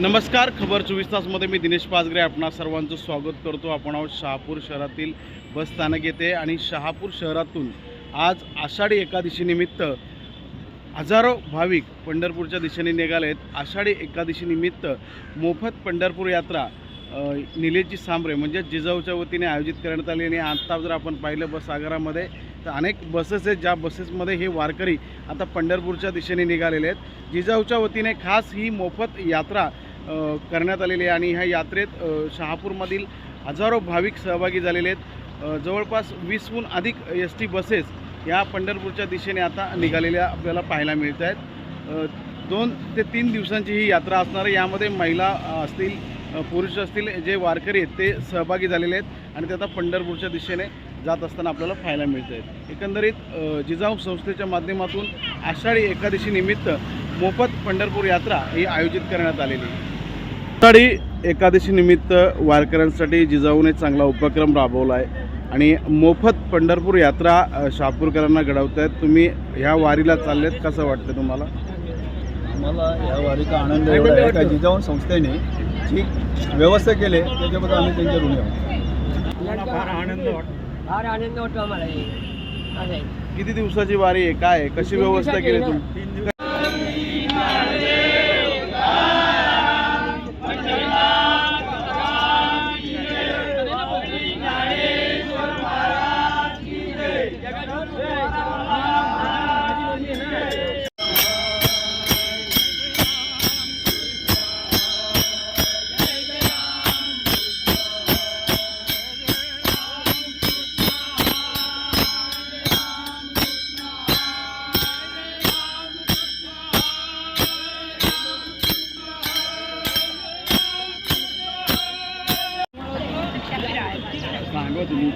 नमस्कार खबर चोवीस तासमध्ये मी दिनेश पाचगरे आपणा सर्वांचं स्वागत करतो. आपण आहोत शहापूर शहरातील बस स्थानक येथे आणि शहापूर शहरातून आज आषाढी एकादशीनिमित्त हजारो भाविक पंढरपूरच्या दिशेने निघाले आहेत. आषाढी एकादशीनिमित्त मोफत पंढरपूर यात्रा निलेची निलेशजी सांबरे म्हणजे जिजाऊच्या वतीने आयोजित करण्यात आली आणि आत्ता जर आपण पाहिलं बस आगारामध्ये तर अनेक बसेस आहेत. ज्या बसेसमध्ये हे वारकरी आता पंढरपूरच्या दिशेने निघालेले आहेत. जिजाऊच्या वतीने खास ही मोफत यात्रा करण्यात आलेली आहे. आणि ह्या यात्रेत शहापूरमधील हजारो भाविक सहभागी झालेले आहेत. जवळपास वीसहून अधिक एस टी बसेस या पंढरपूरच्या दिशेने आता निघालेल्या आपल्याला पाहायला मिळत आहेत. दोन ते तीन दिवसांची ही यात्रा असणार आहे. यामध्ये महिला असतील पुरुष असतील जे वारकरी आहेत ते सहभागी झालेले आहेत. आणि ते आता पंढरपूरच्या दिशेने जात असताना आपल्याला पाहायला मिळत आहेत. एकंदरीत जिजाऊ संस्थेच्या माध्यमातून आषाढी एकादशी निमित्त मोफत पंढरपूर यात्रा ही आयोजित करण्यात आलेली आहे. आषाढी एकादशी निमित्त वारकऱ्यांसाठी जिजाऊने चांगला उपक्रम राबवला आहे आणि मोफत पंढरपूर यात्रा शहापूरकरांना घडवत आहेत तुम्ही ह्या वारीला चाललेत कसं वाटतं तुम्हाला? आम्हाला या वारीचा आनंद एवढा आहे का जिजाऊन संस्थेने जी व्यवस्था केली आहे, त्याच्याबद्दल आम्ही त्यांच्या ऋणी आहोत. फार आनंद वाटतो. फार आनंद वाटतो आम्हाला. किती दिवसाची वारी आहे? काय आहे? कशी व्यवस्था केली. तुम्ही? सांगा तुम्ही